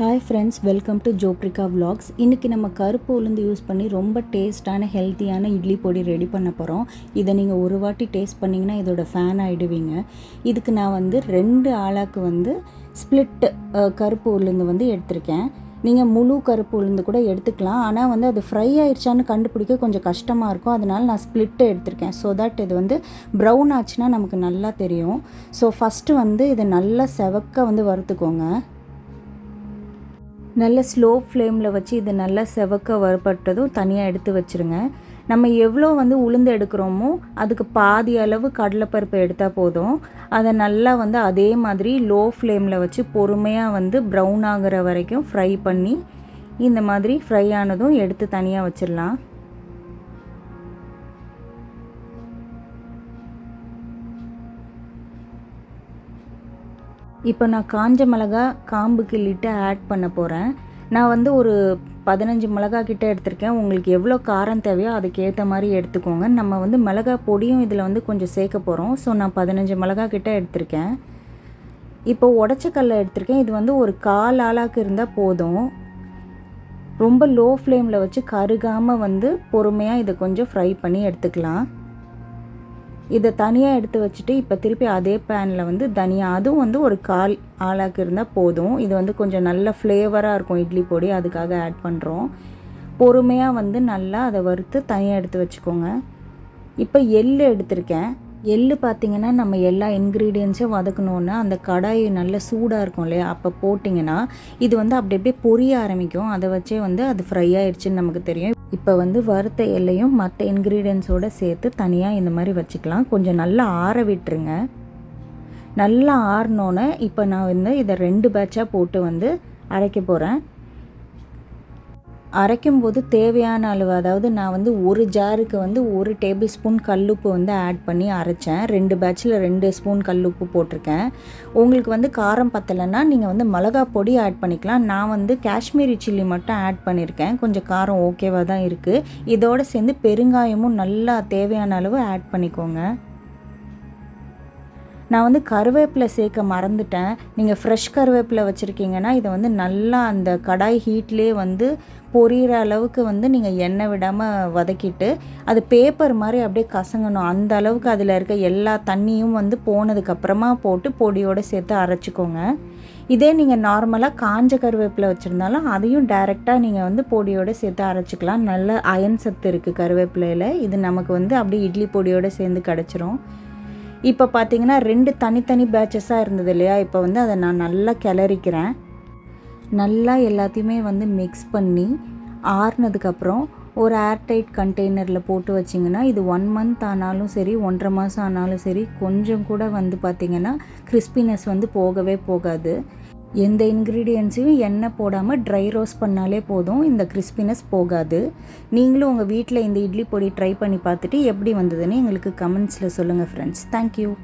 Hi friends welcome to ஜோப்ரிகா vlogs. இன்றைக்கி நம்ம கருப்பு உளுந்து யூஸ் பண்ணி ரொம்ப டேஸ்ட்டான ஹெல்த்தியான இட்லி பொடி ரெடி பண்ண போகிறோம் இதை நீங்கள் ஒரு வாட்டி டேஸ்ட் பண்ணிங்கன்னா இதோட ஃபேன் ஆகிடுவீங்க இதுக்கு நான் வந்து ரெண்டு ஆளாக்கு வந்து ஸ்ப்ளிட் கருப்பு உளுந்து வந்து எடுத்திருக்கேன். நீங்கள் முழு கருப்பு உளுந்து கூட எடுத்துக்கலாம். ஆனால் வந்து அது ஃப்ரை ஆயிடுச்சான்னு கண்டுபிடிக்க கொஞ்சம் கஷ்டமாக இருக்கும். அதனால் நான் ஸ்ப்ளிட்டு எடுத்திருக்கேன். ஸோ தட் இது வந்து ப்ரௌன் ஆச்சுன்னா நமக்கு நல்லா தெரியும். ஸோ ஃபஸ்ட்டு வந்து இதை நல்லா செவக்க வந்து வறுத்துக்கோங்க. நல்ல ஸ்லோ ஃப்ளேமில் வச்சு இது நல்லா செவக்க வரப்பட்டதும் தனியாக எடுத்து வச்சுருங்க. நம்ம எவ்வளோ வந்து உளுந்து எடுக்கிறோமோ அதுக்கு பாதி அளவு கடலைப்பருப்பு எடுத்தால் போதும். அதை நல்லா வந்து அதே மாதிரி லோ ஃப்ளேமில் வச்சு பொறுமையாக வந்து ப்ரௌன் ஆகிற வரைக்கும் ஃப்ரை பண்ணி இந்த மாதிரி ஃப்ரை ஆனதும் எடுத்து தனியாக வச்சிடலாம் இப்போ நான் காஞ்ச மிளகா காம்பு கிள்ளிட்டு ஆட் பண்ண போகிறேன் நான் வந்து ஒரு பதினஞ்சு மிளகா கிட்டே எடுத்திருக்கேன். உங்களுக்கு எவ்வளோ காரம் தேவையோ அதுக்கேற்ற மாதிரி எடுத்துக்கோங்க. நம்ம வந்து மிளகா பொடியும் இதில் வந்து கொஞ்சம் சேர்க்க போகிறோம் ஸோ நான் பதினஞ்சு மிளகா கிட்டே எடுத்திருக்கேன். இப்போ உடச்ச கல்லை எடுத்திருக்கேன். இது வந்து ஒரு கால் ஆளாக்கு இருந்தால் போதும். ரொம்ப லோ ஃப்ளேமில் வச்சு கருகாமல் வந்து பொறுமையாக இதை கொஞ்சம் ஃப்ரை பண்ணி எடுத்துக்கலாம். இதை தனியாக எடுத்து வச்சுட்டு இப்போ திருப்பி அதே பேனில் வந்து தனியாக அதுவும் வந்து ஒரு கால் ஆளாக்கு இருந்தால் போதும். இது வந்து கொஞ்சம் நல்ல ஃப்ளேவராக இருக்கும் இட்லி பொடி அதுக்காக ஆட் பண்ணுறோம் பொறுமையாக வந்து நல்லா அதை வறுத்து தனியாக எடுத்து வச்சுக்கோங்க. இப்போ எள் எடுத்திருக்கேன். எள்ளு பார்த்திங்கன்னா நம்ம எல்லா இன்க்ரீடியன்ஸும் வதக்கணுன்னா அந்த கடாய் நல்ல சூடாக இருக்கும் இல்லையா? அப்போ போட்டிங்கன்னா இது வந்து அப்படி அப்படியே பொரிய ஆரம்பிக்கும். அதை வச்சே வந்து அது ஃப்ரை ஆயிடுச்சுன்னு நமக்கு தெரியும். இப்போ வந்து வறுத்த எல்லையும் மற்ற இன்க்ரீடியன்ஸோடு சேர்த்து தனியாக இந்த மாதிரி வச்சுக்கலாம். கொஞ்சம் நல்லா ஆற விட்டுருங்க. நல்லா ஆறினோன்னே இப்போ நான் வந்து இதை ரெண்டு பேட்சாக போட்டு வந்து அரைக்க போகிறேன் அரைக்கும்போது தேவையான அளவு அதாவது நான் வந்து ஒரு ஜாருக்கு வந்து ஒரு டேபிள் ஸ்பூன் கல்லுப்பு வந்து ஆட் பண்ணி அரைச்சேன். ரெண்டு பேட்சில் ரெண்டு ஸ்பூன் கல்லுப்பு போட்டிருக்கேன். உங்களுக்கு வந்து காரம் பத்தலைன்னா நீங்கள் வந்து மிளகா பொடி ஆட் பண்ணிக்கலாம். நான் வந்து காஷ்மீரி சில்லி மட்டும் ஆட் பண்ணியிருக்கேன் கொஞ்சம் காரம் ஓகேவாக தான் இருக்குது இதோடு சேர்ந்து பெருங்காயமும் நல்லா தேவையான அளவு ஆட் பண்ணிக்கோங்க. நான் வந்து கருவேப்பிலை சேர்க்க மறந்துட்டேன். நீங்கள் ஃப்ரெஷ் கருவேப்பிலை வச்சுருக்கீங்கன்னா இதை வந்து நல்லா அந்த கடாய் ஹீட்லேயே வந்து பொரியிற அளவுக்கு வந்து நீங்கள் எண்ணெய் விடாமல் வதக்கிட்டு அது பேப்பர் மாதிரி அப்படியே கசங்கணும். அந்த அளவுக்கு அதில் இருக்க எல்லா தண்ணியும் வந்து போனதுக்கப்புறமா போட்டு பொடியோடு சேர்த்து அரைச்சிக்கோங்க. இதே நீங்கள் நார்மலாக காஞ்ச கருவேப்பிலை வச்சுருந்தாலும் அதையும் டைரெக்டாக நீங்கள் வந்து பொடியோடு சேர்த்து அரைச்சிக்கலாம். நல்ல அயன் சத்து இருக்குது கருவேப்பிலையில். இது நமக்கு வந்து அப்படியே இட்லி பொடியோடு சேர்ந்து கிடச்சிரும். இப்போ பார்த்தீங்கன்னா ரெண்டு தனித்தனி பேட்சஸாக இருந்தது இல்லையா? இப்போ வந்து அதை நான் நல்லா கிளறிக்கிறேன். நல்லா எல்லாத்தையுமே வந்து மிக்ஸ் பண்ணி ஆறுனதுக்கப்புறம் ஒரு ஏர்டைட் கண்டெய்னரில் போட்டு வச்சிங்கன்னா இது ஒன் மந்த் ஆனாலும் சரி ஒன்றரை மாதம் ஆனாலும் சரி கொஞ்சம் கூட வந்து பார்த்திங்கன்னா கிறிஸ்பினஸ் வந்து போகவே போகாது. எந்த இன்க்ரீடியன்ஸையும் எண்ணெய் போடாமல் ட்ரை ரோஸ்ட் பண்ணாலே போதும். இந்த கிறிஸ்பினஸ் போகாது. நீங்களும் உங்கள் வீட்டில் இந்த இட்லி பொடி ட்ரை பண்ணி பார்த்துட்டு எப்படி வந்ததுன்னு எங்களுக்கு கமெண்ட்ஸில் சொல்லுங்கள் ஃப்ரெண்ட்ஸ் தேங்க்யூ